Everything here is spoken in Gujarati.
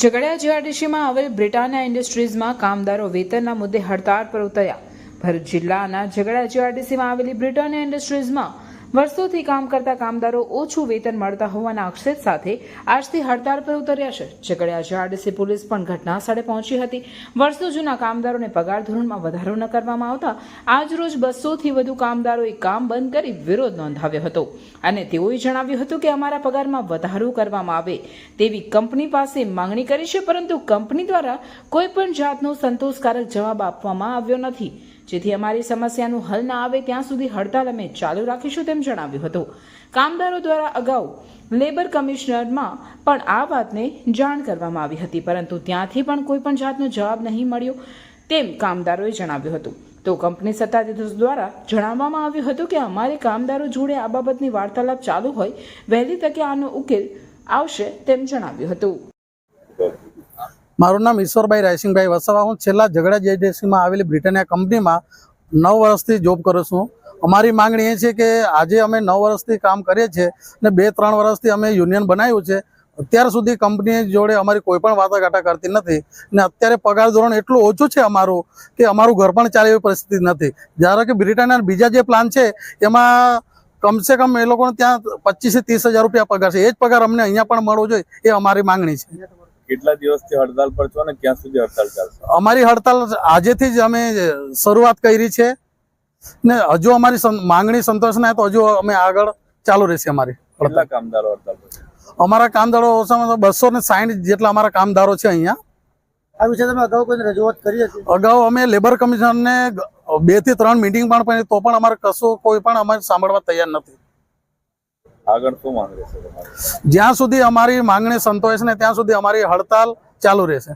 ઝઘડિયા જીઆરડીસીમાં આવેલ બ્રિટાનિયા ઇન્ડસ્ટ્રીઝમાં કામદારો વેતનના મુદ્દે હડતાળ પર ઉતર્યા. ભરૂચ જિલ્લાના ઝઘડિયા જીઆરડીસીમાં આવેલી બ્રિટાનિયા ઇન્ડસ્ટ્રીઝમાં વર્ષોથી કામ કરતા કામદારો ઓછું વેતન મળતા હોવાના આક્ષેપ સાથે આજથી હડતાળ પર ઉતર્યા છે. ઝઘડિયા જીઆરડીસી પોલીસ પણ ઘટના સ્થળે પહોંચી હતી. વર્ષો જૂના કામદારોને પગાર ધોરણમાં વધારો ન કરવામાં આવતા આજરોજ બસોથી વધુ કામદારોએ કામ બંધ કરી વિરોધ નોંધાવ્યો હતો. અને તેઓએ જણાવ્યું હતું કે અમારા પગારમાં વધારો કરવામાં આવે તેવી કંપની પાસે માંગણી કરી છે, પરંતુ કંપની દ્વારા કોઈ પણ જાતનો સંતોષકારક જવાબ આપવામાં આવ્યો નથી. જેથી અમારી સમસ્યાનું હલ ના આવે ત્યાં સુધી હડતાલ અમે ચાલુ રાખીશું તેમ જણાવ્યું હતું. કામદારો દ્વારા અગાઉ લેબર કમિશનરમાં પણ આ વાતને જાણ કરવામાં આવી હતી, પરંતુ ત્યાંથી પણ કોઈ પણ જાતનો જવાબ નહીં મળ્યો તેમ કામદારોએ જણાવ્યું હતું. તો કંપની સત્તાધીશો દ્વારા જણાવવામાં આવ્યું હતું કે અમારે કામદારો જોડે આ બાબતની વાર્તાલાપ ચાલુ હોય, વહેલી તકે આનો ઉકેલ આવશે તેમ જણાવ્યું હતું. મારું નામ ઈશ્વરભાઈ રાયસિંગભાઈ વસાવા. હું છેલ્લા ઝઘડા જેડીસીમાં આવેલી બ્રિટનિયા કંપનીમાં નવ વર્ષથી જોબ કરું છું. અમારી માંગણી એ છે કે આજે અમે નવ વર્ષથી કામ કરીએ છીએ ને બે ત્રણ વર્ષથી અમે યુનિયન બનાવ્યું છે. અત્યાર સુધી કંપની જોડે અમારી કોઈ પણ વાટાઘાટા કરતી નથી ને અત્યારે પગાર ધોરણ એટલું ઓછું છે અમારું કે અમારું ઘર પણ ચાલે એવી પરિસ્થિતિ નથી. જ્યારે કે બ્રિટાનિયા બીજા જે પ્લાન છે, એમાં કમસે કમ એ લોકોને ત્યાં પચીસથી ત્રીસ હજાર રૂપિયા પગાર છે. એ જ પગાર અમને અહીંયા પણ મળવો જોઈએ એ અમારી માંગણી છે. કેટલા દિવસથી હડતાલ પર છો અને ક્યાં સુધી હડતાલ ચાલશે? અમારી હડતાલ આજેથી જ અમે શરૂઆત કરી છે. ને હજુ અમારી સં- માંગણી સંતોષ ના તો હજુ અમે આગળ ચાલુ રહેશે અમારી કેટલા કામદારો હડતાલ પર અમારા કામદારો ઓછામાં બસો ને સાહીઠ જેટલા અમારા કામદારો છે અહીંયા. આ વિશે તમે અગાઉ કોઈ રજૂઆત કરી હતી? અગાઉ અમે લેબર કમિશનને બેથી ત્રણ મિટિંગ પણ તો પણ અમારે કશું કોઈ પણ અમારે સાંભળવા તૈયાર નથી. આગળ શું માંગ રહેશે જ્યાં સુધી અમારી માંગણી સંતોષ ને ત્યાં સુધી અમારી હડતાલ ચાલુ રહેશે.